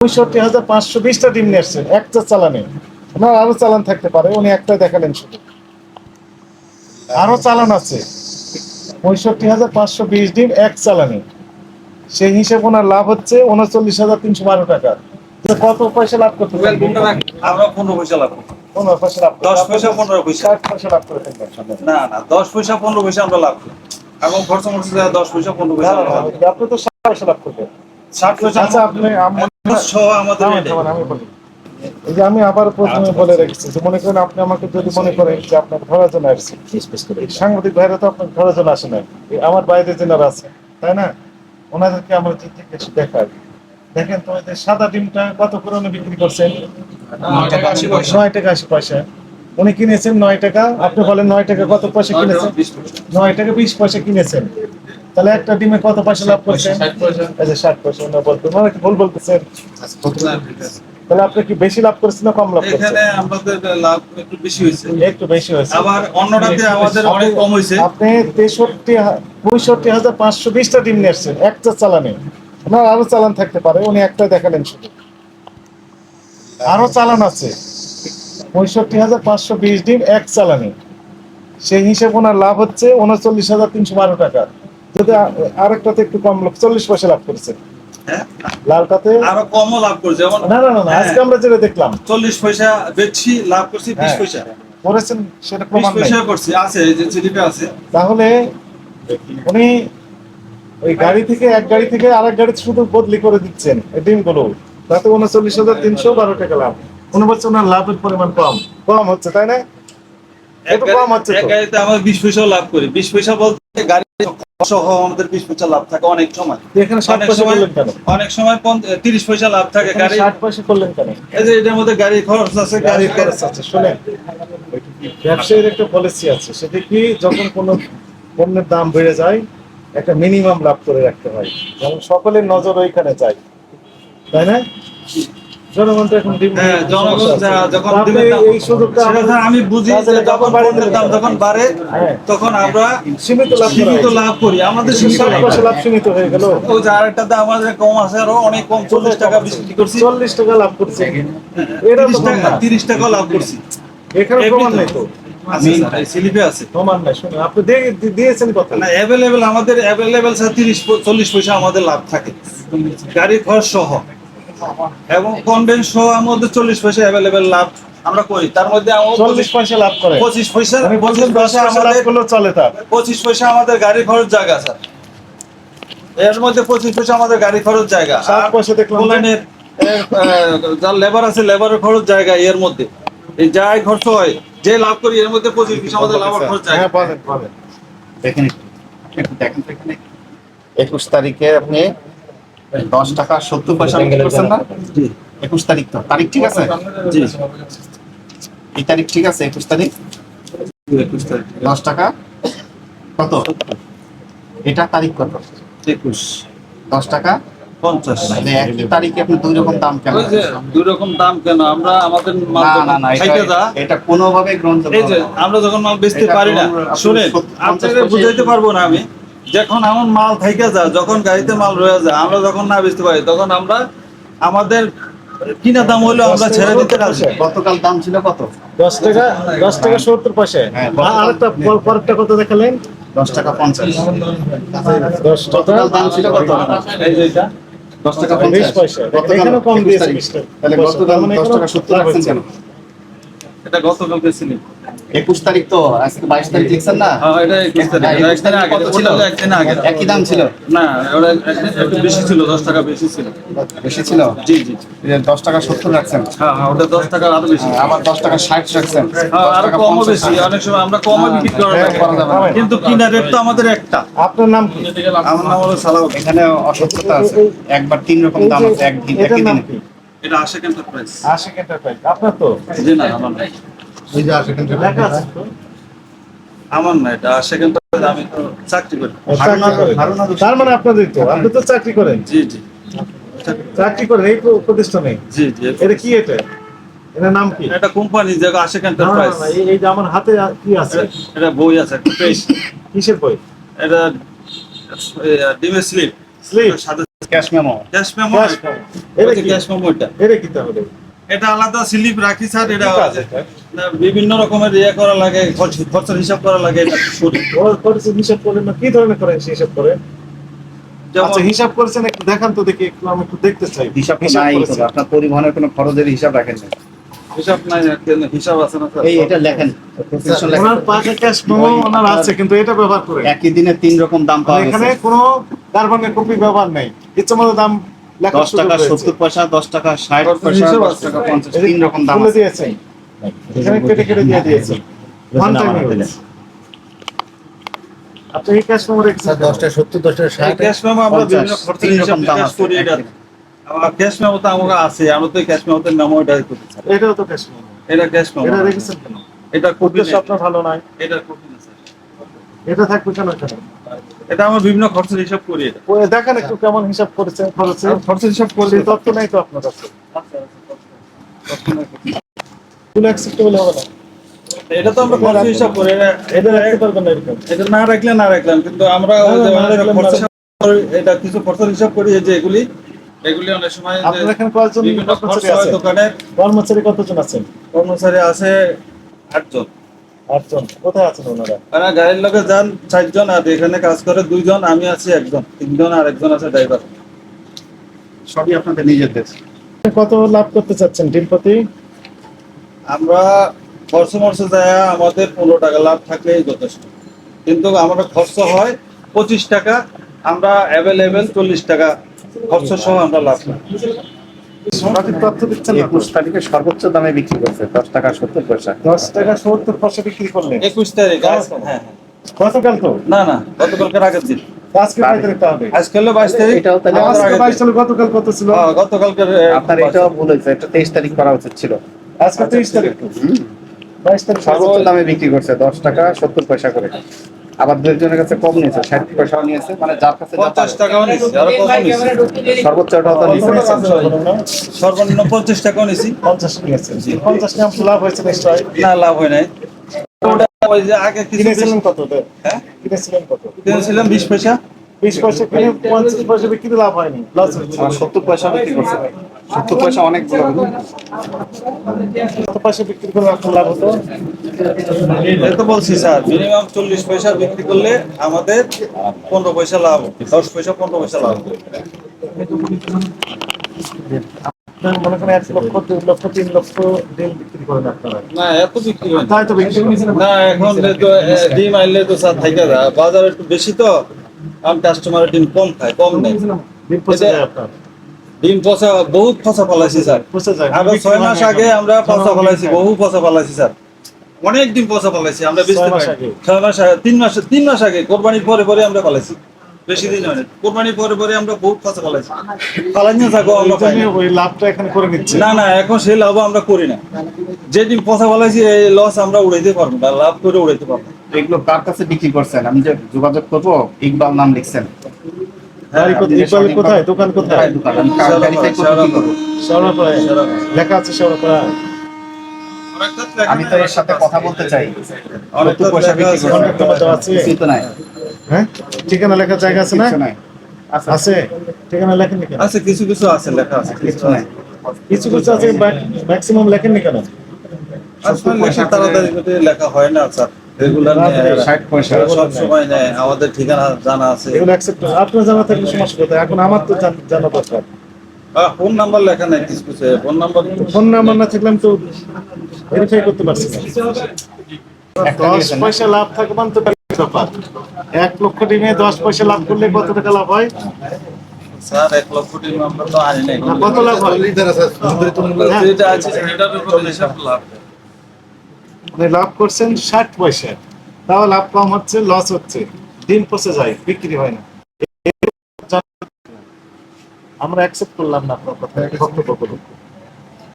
পঁয়ষট্টি হাজার পাঁচশো বিশটা ডিম নিয়ে আসছেন একটা চালানে। ওনার আরও চালান থাকতে পারে উনি একটা দেখালেন শুধু। আরও চালান আছে। পঁয়ষট্টি হাজার পাঁচশো বিশ ডিম এক চালানে। সেই হিসেবে ওনার লাভ হচ্ছে উনচল্লিশ হাজার তিনশো বারো টাকা। কত পয়সা লাভ করতে আমরা পনেরো পয়সা লাভ করব। পনেরো পয়সা লাভ করতে- দশ পয়সা পনেরো পয়সা। ষাট পয়সা লাভ করে না না দশ পয়সা পনেরো পয়সা আমরা লাভ করি। এবং খরচ মরচ দশ পয়সা পনেরো পয়সা আমরা লাভ করি। আপনি তো ষাট পয়সা লাভ করবেন। ষাট পয়সা আচ্ছা আপনি আম- আবার প্রথমে বলে রেখেছি যে মনে করেন আপনি আমাকে যদি মনে করেন যে আপনার ধরার জন্য আসছি সাংবাদিক ভাইরা তো আপনার ধরার জন্য আসে না আমার বাইরে যেনারা আছে তাই না? ওনাদেরকে আমার আমরা জিজ্ঞেস দেখাই। দেখেন তো সাদা ডিমটা কত করে উনি বিক্রি করছেন। নয় টাকা আশি পয়সা। উনি কিনেছেন নয় টাকা আপনি বলেন নয় টাকা কত পয়সা কিনেছেন? নয় টাকা বিশ পয়সা কিনেছেন। তাহলে একটা ডিমে কত পয়সা লাভ করছেন? ষাট পয়সা। ষাট বলতেন ওনারা ভুল বলতেছেন? না, আছে। তাহলে আপনি কি বেশি লাভ করেছেন না কম লাভ করেছেন? এখানে আমাদের লাভ একটু বেশি হয়েছে। একটু বেশি হয়েছে। আবার অন্যটাতে আমাদের অনেক কম হয়েছে। আপনি তেষট্টি পঁয়ষট্টি হাজার পাঁচশো বিশটা ডিম নিয়ে একটা চালানে। ওনার আরও চালান থাকতে পারে। উনি একটা দেখালেন শুধু। আরও চালান আছে। পঁয়ষট্টি হাজার পাঁচশো বিশ ডিম এক চালানে। সেই হিসেবে ওনার লাভ হচ্ছে উনচল্লিশ হাজার তিনশো বারো টাকা। আরেকটাতে একটু কম লাভ চল্লিশ পয়সা লাভ করেছে। হ্যাঁ? লালটাতে আরও কমও লাভ করছে না না না না আজকে আমরা যেটা দেখলাম চল্লিশ পয়সা বেচছি লাভ করছি বিশ হ্যাঁ। পয়সা। করেছেন সেটা প্রমাণ পয়সা করছি আছে এই যে আছে। তাহলে উনি ওই গাড়ি থেকে এক গাড়ি থেকে আরেক গাড়িতে শুধু বদলি করে দিচ্ছেন ডিমগুলো। তাতে উনচল্লিশ হাজার তিনশো বারো টাকা লাভ। উনি বলছে ওনার লাভের পরিমাণ কম। কম হচ্ছে তাই না? এক একটু কম হচ্ছে এক গাড়িতে আমরা বিশ পয়সাও লাভ করি। বিশ পয়সা বলতে গাড়ি সহ আমাদের বিশ পয়সা লাভ থাকে অনেক সময়। এখানে ষাট পয়সা করলেন কেন? অনেক সময় তিরিশ পয়সা লাভ থাকে গাড়ি ষাট পয়সা করলেন কেন? এই যে এটার মধ্যে গাড়ি খরচ আছে গাড়ি খরচ আছে শোনেন। ব্যবসায়ীর একটা পলিসি আছে সেটা কি যখন কোনো পণ্যের দাম বেড়ে যায় একটা মিনিমাম লাভ করে রাখতে হয়। যেমন সকলের নজর ওইখানে যায়। তাই না? হ্যাঁ আমি বুঝি যখন পণ্যের দাম যখন বাড়ে হ্যাঁ। তখন আমরা সীমিত লাভ করা সীমিত। লাভ করি। আমাদের লাভ সীমিত হয়ে গেল। ওই যে আরেকটাতে আমাদের কম আছে আরও অনেক কম চল্লিশ টাকা বিক্রি করছি। চল্লিশ টাকা লাভ করছে। এটা তিরিশ টাকা না। তিরিশ টাকা লাভ করছি। এখানে প্রমাণ নেই তো। আমি স্লিপে আছে। প্রমাণ নাই শুনুন আপনি দিয়ে- দি- দিয়েছেন না অ্যাভেলেবেল আমাদের অ্যাভেলেবেল স্যার তিরিশ চল্লিশ পয়সা আমাদের লাভ থাকে। গাড়ি খরচ সহ। এবং কনভেন্স সহ আমাদের চল্লিশ পয়সা অ্যাভেলেবেল লাভ আমরা করি। তার মধ্যে চল্লিশ পয়সা লাভ করে। পঁচিশ পয়সা আমি পঁচিশ দশ লাভ আমাদের চলে তার। পঁচিশ পয়সা আমাদের গাড়ি খরচ জায়গা স্যার। এর মধ্যে পঁচিশ পয়সা আমাদের গাড়ি খরচ জায়গা। সাত পয়সা দেখলাম যার লেবার আছে লেবারের খরচ জায়গা এর মধ্যে। এই যাই খরচ হয় যে লাভ করি এর মধ্যে পঁচিশ পয়সা আমাদের লাভের খরচ জায়গা। হ্যাঁ দেখেন একটু। দেখেন একুশ তারিখে আপনি দশ টাকা সত্তর পয়সা বিক্রি করছেন না? একুশ তারিখ তো। তারিখ ঠিক আছে? এই তারিখ ঠিক আছে একুশ তারিখ? দশ টাকা? কত? এটা তারিখ কত? একুশ। দশ টাকা? পঞ্চাশ। একই তারিখে আপনি দুই রকম দাম কেন? দুই রকম দাম কেন? আমরা আমাদের না না এটা কোনোভাবে। আমরা যখন মাল বেচতে পারি না শুনেন আপনাকে বুঝাইতে পারব না আমি। যখন এমন মাল থাইকে যায় যখন গাড়িতে মাল রয়ে যায় আমরা যখন না বেচতে পারি তখন আমরা আমাদের কিনা দাম হলেও আমরা ছেড়ে দিতে রাজি। গতকাল দাম ছিল কত? দশ টাকা দশ টাকা সত্তর পয়সা। হ্যাঁ, আর আরেকটা পর- পরেরটা কত দেখালেন? দশ টাকা পঞ্চাশ। দশ টাকা গতকাল দাম ছিল কত? এই যে দশ টাকা পঞ্চাশ। পয়সা। কম দিয়েছে। তাহলে গতকাল মানে দশ টাকা সত্তর রাখছেন কেন? এটা গতকালকে ছিল একুশ তারিখ তো আজকে বাইশ তারিখ লিখছেন না? হ্যাঁ, এটা একুশ তারিখ। হ্যাঁ, এটা একুশ একদিন আগে। ছিল? একদিন আগে। একই দাম ছিল? না ওটা একটু বেশি ছিল দশ টাকা বেশি ছিল। বেশি ছিল? জি জি। দশ টাকা সত্তর রাখছেন। হ্যাঁ হ্যাঁ ওটা দশ টাকা আরও বেশি। আবার দশ টাকা ষাট রাখছেন। হ্যাঁ, আরও টাকা কমও বেশি। অনেক সময় আমরা কমও বিক্রি করা হ্যাঁ, যায়। করা যাবে। কিন্তু কিনা রেট তো আমাদের একটা। আপনার নাম কি? আমার নাম হলো সালাউদ্দিন। এখানে অসত্যতা আছে। একবার তিন রকম দাম আছে একদিন একই দিনে। এটা আশেক এন্টারপ্রাইজ আশিক এন্টারপ্রাইজ আপনার তো? জি না আমার না এই যে আশিক লেখা আছে তো? আমার না এটা আশেক এন্টারপ্রাইজ আমি তো চাকরি করি। তার মানে আপনাদের তো আপনি তো চাকরি করেন। জি জি। চাকরি করেন এই প্রতিষ্ঠানে? জি জি এটা কি এটা? এটার নাম কি? এটা কোম্পানি যে আশেক এন্টারপ্রাইজ এই- যে আমার হাতে কি আছে? এটা বই আছে একটা পেজ। কিসের বই? এটা ডিমের স্লিপ। স্লিপ? সাথে ক্যাশ মেমো। ক্যাশ মেমো এটা। কি? ক্যাশ মেমো এটা। এটা কি তাহলে? এটা আলাদা স্লিপ রাখি স্যার এটা বিভিন্ন রকমের ইয়ে করা লাগে খরচের হিসাব করা লাগে এটা করি। ওরা হিসাব করলেন না কি ধরনের করেন হিসাব করে? যেমন আচ্ছা হিসাব করেছেন একটু দেখান তো দেখি একটু আমি একটু দেখতে চাই। হিসাব নাই আপনার পরিবহনের কোনো খরচের হিসাব রাখেন না হিসাব নাই কেন হিসাব আছে না স্যার? এই এটা লেখেন। ওনার পাশে ক্যাশ মেমো ওনার আছে কিন্তু এটা ব্যবহার করে। একই দিনে তিন রকম দাম পাওয়া এখানে কোনো কার্বনের কপি ব্যবহার নেই। ইচ্ছে মতো দাম দশ টাকা সত্তর পয়সা দশ টাকা ষাট পয়সা দশ টাকা পঞ্চাশ তিন রকম দাম দিয়েছে। এখানে কেটে কেটে দিয়ে দিয়েছে। ওয়ান টাইম আপনি এই ক্যাশ মেমো রেখেছেন দশটা সত্তর দশটা ষাট ক্যাশ মেমো আমরা বিভিন্ন খরচের হিসাব নিকাশ করি এটা। আমার ক্যাশ মেমো তো আমার আছে আমরা তো ক্যাশ মেমোতে মেমো এটা করি। স্যার এটাও তো ক্যাশ মেমো এটা ক্যাশ মেমো এটা রেখেছেন কেন? এটা কপি উদ্দেশ্য আপনার ভালো নয়। এটা কপি না স্যার। এটা থাকবে কেন কেন এটা আমরা বিভিন্ন খরচের হিসাব করি দেখেন একটু কেমন হিসাব খরচের হিসাব করি তথ্য নাই তো আপনার কাছে। ফুল অ্যাকসেপ্টেবল হবে না। এটা তো আমরা খরচের হিসাব করি এটা এটা রাখতে পারবেন না এরকম। এটা না রাখলে না রাখলাম কিন্তু আমরা এটা কিছু খরচের হিসাব করি যে এগুলি। এগুলি অনেক সময় আপনার এখানে কয়েকজন বিভিন্ন কর্মচারী দোকানে। কর্মচারী কতজন আছেন? কর্মচারী আছে আটজন। আটজন। কোথায় আছেন ওনারা? আর গাড়ির লোকে যান চারজন আর এখানে কাজ করে দুইজন আমি আছি একজন তিনজন আর একজন আছে ড্রাইভার সবই আপনাদের নিজেদের কত লাভ করতে চাচ্ছেন ডিম প্রতি? আমরা খরচ মরচ যায় আমাদের পনেরো টাকা লাভ থাকলেই যথেষ্ট। কিন্তু আমরা খরচ হয় পঁচিশ টাকা আমরা অ্যাভেলেবেল চল্লিশ টাকা খরচ সহ আমরা লাভ করি। সঠিক তথ্য দিচ্ছেন না তো? একুশ তারিখে সর্বোচ্চ দামে বিক্রি করছে দশ টাকা সত্তর পয়সা। দশ টাকা সত্তর পয়সা বিক্রি করলেন। একুশ তারিখ হ্যাঁ হ্যাঁ। গতকাল তো? না না গতকালকের আগের দিন। আজকে কয় তারিখ হবে আজকে হলো বাইশ তারিখ। এটাও তাহলে আজকে বাইশ তারিখ গতকাল কত ছিল? হ্যাঁ, আপনার এটাও ভুল হয়েছে এটা তেইশ তারিখ করা উচিত ছিল। আজকে তেইশ তারিখ। বাইশ তারিখ। সর্বোচ্চ দামে বিক্রি করছে দশ টাকা সত্তর পয়সা করে। আবার দু কাছে কম নিয়েছে ষাট পয়সাও নিয়েছে মানে যার কাছে পঞ্চাশ টাকাও নিয়েছে আরও কম নিছি সর্বোচ্চ তো নিয়েছে। সর্বনিম্ন পঞ্চাশ টাকাও নিয়েছি। পঞ্চাশ নিয়েছে পঞ্চাশ টাকা লাভ হয়েছে নিশ্চয় না লাভ হয় নাই। ওটা ওই যে আগে কিছু কিনেছিলেন কত হ্যাঁ? কিনেছিলেন কত? কিনেছিলাম বিশ পয়সা। বিশ পয়সা কিনে পঞ্চাশ পয়সা বিক্রি লাভ হয়নি। লস হয়েছে। আমার সত্তর পয়সা বিক্রি করছে। সত্তর পয়সা অনেক বড় কত পয়সা বিক্রি করলে আপনার লাভ হতো? এই তো বলছি স্যার মিনিমাম চল্লিশ পয়সা বিক্রি করলে আমাদের পনেরো পয়সা লাভ হবে। দশ পয়সা পনেরো পয়সা লাভ হবে। মনে করেন এক লক্ষ দুই লক্ষ তিন লক্ষ ডিম বিক্রি করেন আপনারা? না এত বিক্রি হয় তাই তো বিক্রি না এখন ডিম আনলে তো স্যার থাকে বাজার একটু বেশি তো। কারণ কাস্টমারের ডিম কম খায় কম নেই ডিম পচে যায় আপনার। ডিম পচা বহুত পচা ফলাইছি স্যার। পচে যায় আরও ছয় মাস আগে আমরা পচা ফলাইছি বহু পচা ফলাইছি স্যার। অনেক দিন পচা ফলাইছি আমরা ছয় মাস পারি। আগে? ছয় মাস আগে তিন মাস তিন মাস আগে কোরবানির পরে পরে আমরা ফলাইছি। বেশি দিন হয় কোরবানির পরে পরে আমরা বহুত পচা ফলাইছি। ফালাই না থাকো আমরা না। ওই লাভটা এখানে করে নিচ্ছে। না না এখন সেই লাভ আমরা করি না। যে ডিম পচা ফলাইছি এই লস আমরা উড়াইতে পারব না লাভ করে উড়াইতে পারব না। এগুলো কার কাছে বিক্রি করছেন? আমি যে যোগাযোগ করব ইকবাল নাম লিখছেন। কোথায়? আপনি যে ইকবালের স্বনির্ভর- কোথায়? দোকান কোথায়? কোথায় দোকান? আমি লেখা আছে শেওড়াপাড়া তো এর সাথে কথা বলতে চাই। অনেক পয়সা বিক্রি তো নাই। হ্যাঁ? ঠিকানা লেখার জায়গা আছে না? আচ্ছা আছে। ঠিকানা লেখেননি কেন? আছে কিছু কিছু আছে লেখা আছে। কিছু নাই। কিছু কিছু আছে ম্যাক্সিমাম লেখেননি কেন? আসলে লেখা তাড়াতাড়ি করে লেখা হয় না স্যার। রেগুলার ষাট পয়সা। সব সময় নেয় আমাদের ঠিকানা জানা আছে। এগুলো অ্যাকসেপ্ট আপনার জানা থাকলে সমস্যা কোথায়? এখন আমার তো জানা দরকার। ফোন নাম্বার লেখা নাই কিছু কিছু ফোন নাম্বার ফোন নাম্বার না থাকলে আমি তো ভেরিফাই করতে পারছি না। দশ পয়সা লাভ থাকে মানে তো ব্যাপার এক লক্ষ ডিমে দশ পয়সা লাভ করলে কত টাকা লাভ হয়? স্যার এক লক্ষ কোটি নাম্বার তো আনি নাই। কত লাভ হয়। যেটা আছে সেটার উপর হিসাব লাভ মানে লাভ করছেন ষাট পয়সা। তাও লাভ কম হচ্ছে লস হচ্ছে। দিন পচে যায়, বিক্রি হয় না। আমরা অ্যাকসেপ্ট করলাম না আপনার কথা।